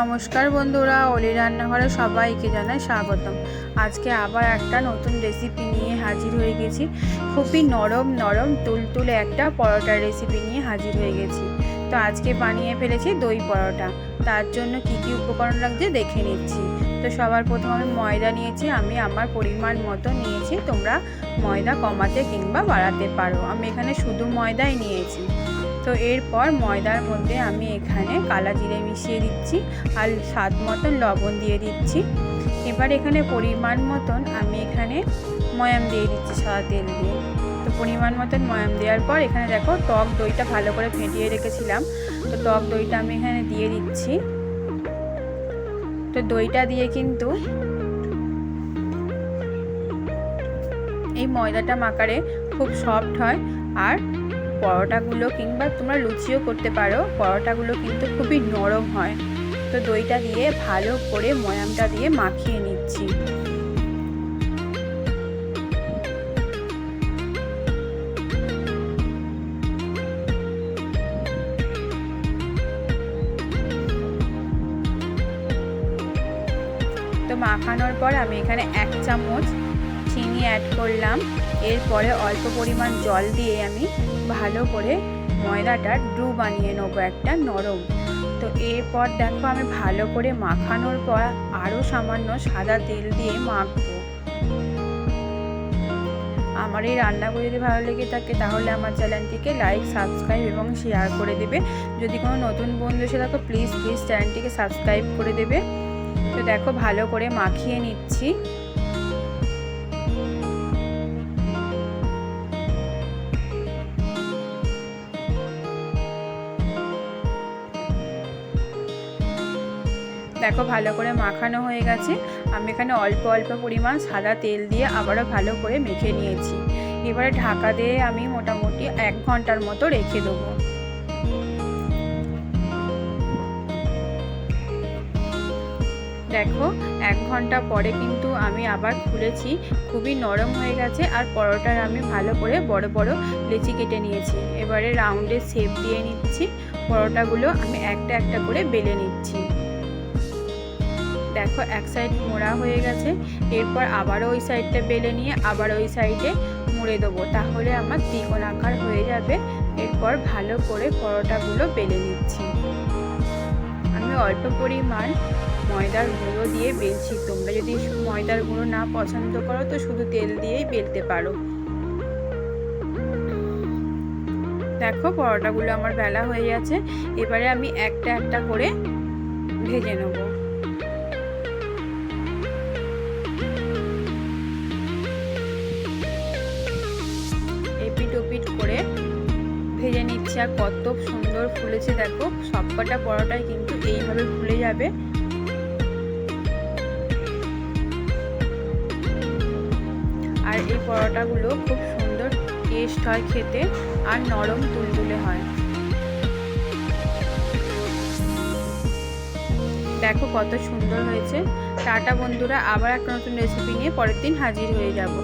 নমস্কার বন্ধুরা, অলি রান্নাঘরে সবাইকে জানাই স্বাগতম। আজকে আবার একটা নতুন রেসিপি নিয়ে হাজির হয়ে গেছি। খুবই নরম নরম, তুলতুলে একটা পরোটার রেসিপি নিয়ে হাজির হয়ে গেছি। তো আজকে বানিয়ে ফেলেছি দই পরোটা। তার জন্য কি কি উপকরণ লাগছে দেখে নিচ্ছি। তো সবার প্রথম আমি ময়দা নিয়েছি, আমি আমার পরিমাণ মতো নিয়েছি। তোমরা ময়দা কমাতে কিংবা বাড়াতে পারো। আমি এখানে শুধু ময়দাই নিয়েছি। তো এরপর ময়দার মধ্যে আমি এখানে কালা জিরে মিশিয়ে দিচ্ছি আর স্বাদ মতন লবণ দিয়ে দিচ্ছি। এবার এখানে পরিমাণ মতন আমি এখানে ময়াম দিয়ে দিচ্ছি সাদা তেল দিয়ে। তো পরিমাণ মতন ময়াম দেওয়ার পর এখানে দেখো টক দইটা ভালো করে ফেটিয়ে রেখেছিলাম। তো টক দইটা আমি এখানে দিয়ে দিচ্ছি। তো দইটা দিয়ে কিন্তু এই ময়দাটা মাকারে খুব সফট হয় আর পরোটাগুলো কিংবা তোমরা লুচিও করতে পারো। পরোটাগুলো কিন্তু খুবই নরম হয়। তো দইটা দিয়ে ভালো করে ময়ামটা দিয়ে মাখিয়ে নিচ্ছি। তো মাখানোর পর আমি এখানে এক চামচ চিনি অ্যাড করলাম। এরপরে অল্প পরিমাণ জল দিয়ে আমি ভালো করে ময়দাটা ড্রু বানিয়ে নেব একটা নরম। তো এরপর দেখো আমি ভালো করে মাখানোর পর আরও সামান্য সাদা তেল দিয়ে মাখবো। আমার এই রান্নাগুলো যদি ভালো লেগে থাকে তাহলে আমার চ্যানেলটিকে লাইক সাবস্ক্রাইব এবং শেয়ার করে দেবে। যদি কোনো নতুন বন্ধু এসে থাকো প্লিজ প্লিজ চ্যানেলটিকে সাবস্ক্রাইব করে দেবে। তো দেখো ভালো করে মাখিয়ে নিচ্ছি। দেখো ভালো করে মাখানো হয়ে গেছে। আমি এখানে অল্প অল্প পরিমাণ সাদা তেল দিয়ে আবারও ভালো করে মেখে নিয়েছি। এবারে ঢাকা দিয়ে আমি মোটামুটি এক ঘণ্টার মতো রেখে দেবো। দেখো, এক ঘণ্টা পরে কিন্তু আমি আবার খুলেছি। খুবই নরম হয়ে গেছে আর পরোটার আমি ভালো করে বড় বড় লেচি কেটে নিয়েছি। এবারে রাউন্ডে শেপ দিয়ে নিচ্ছি। পরোটাগুলো আমি একটা একটা করে বেলে নিচ্ছি। দেখো এক সাইড মোড়া হয়ে গেছে, এরপর আবারও ওই সাইডটা বেলে নিয়ে আবার ওই সাইডে মুড়ে দেবো। তাহলে আমার ত্রিকোণ আকার হয়ে যাবে। এরপর ভালো করে পরোটাগুলো বেলে নিচ্ছি। আমি অল্প পরিমাণ ময়দার গুঁড়ো দিয়ে বেলছি। তোমরা যদি ময়দার গুঁড়ো না পছন্দ করো, তো শুধু তেল দিয়েই বেলতে পারো। দেখো পরোটাগুলো আমার বেলা হয়ে গেছে। এবারে আমি একটা একটা করে ভেজে নেব। ভেজে আর কত সুন্দর ফুলেছে দেখো। সবকটা পরোটাই কিন্তু এইভাবে ফুলে যাবে। আর এই পরোটাগুলো খুব সুন্দর টেস্ট হয় খেতে আর নরম তুলতুলে হয়। দেখো কত সুন্দর হয়েছে। টাটা বন্ধুরা, আবার একটা নতুন রেসিপি নিয়ে পরের দিন হাজির হয়ে যাব।